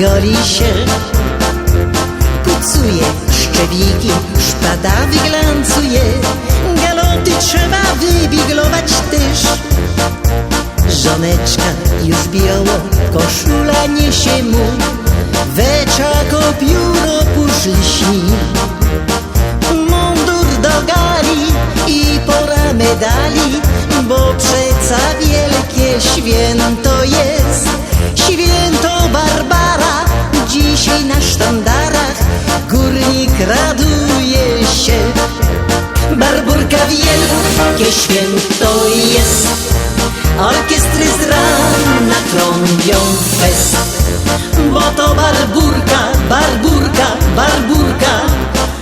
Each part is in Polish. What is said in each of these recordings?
goli się. Pucuje szczewiki, szpada wyglancuje. Galoty trzeba wybiglować też. Żoneczka już biało, koszula niesie mu. Weczako pióro puszl święto jest. Orkiestry z rana trąbią fest. Bo to barburka, barburka, barburka.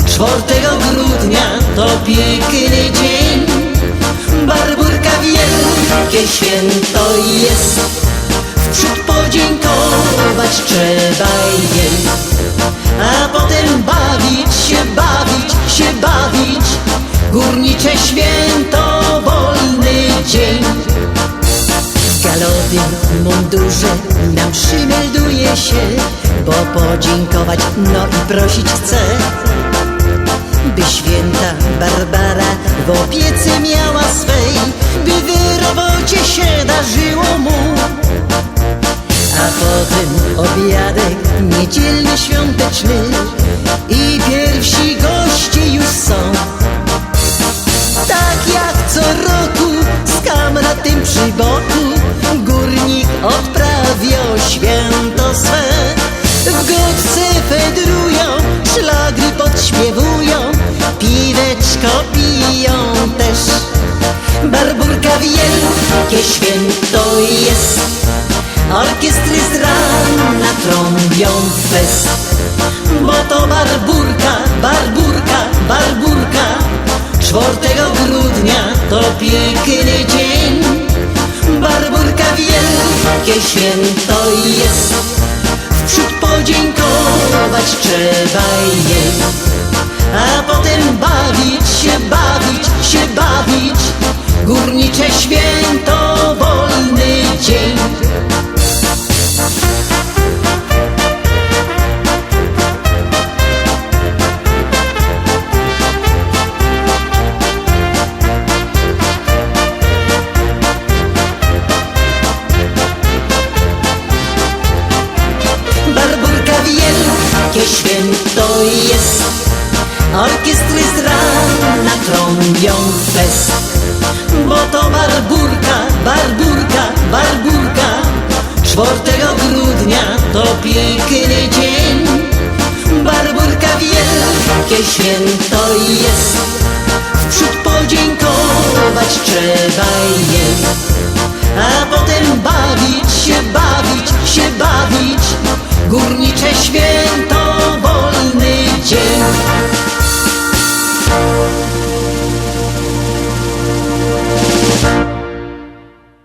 Czwartego grudnia to piękny dzień. Barburka wielkie święto jest. Wprzód podziękować trzeba jej mundurze nam przymelduje się, bo podziękować, no i prosić chce, by święta Barbara w opiece miała swej, by w robocie się darzyło mu. A potem obiadek niedzielny świąteczny i pierwsi goście już są. Tak jak co roku z kamratem przy boku wielkie święto jest. Orkiestry z rana trąbią fest. Bo to barburka, barburka, barburka. Czwartego grudnia to piękny dzień. Barburka wielkie święto jest. Wprzód podziękować trzeba jej A potem bawić orkiestry z rana trąbią fest Bo to barburka, barburka, barburka. 4 grudnia to piękny dzień. Barburka wielkie święto jest. Wprzód podziękować trzeba je, A potem bawić się, bawić się, bawić. Górnicze święto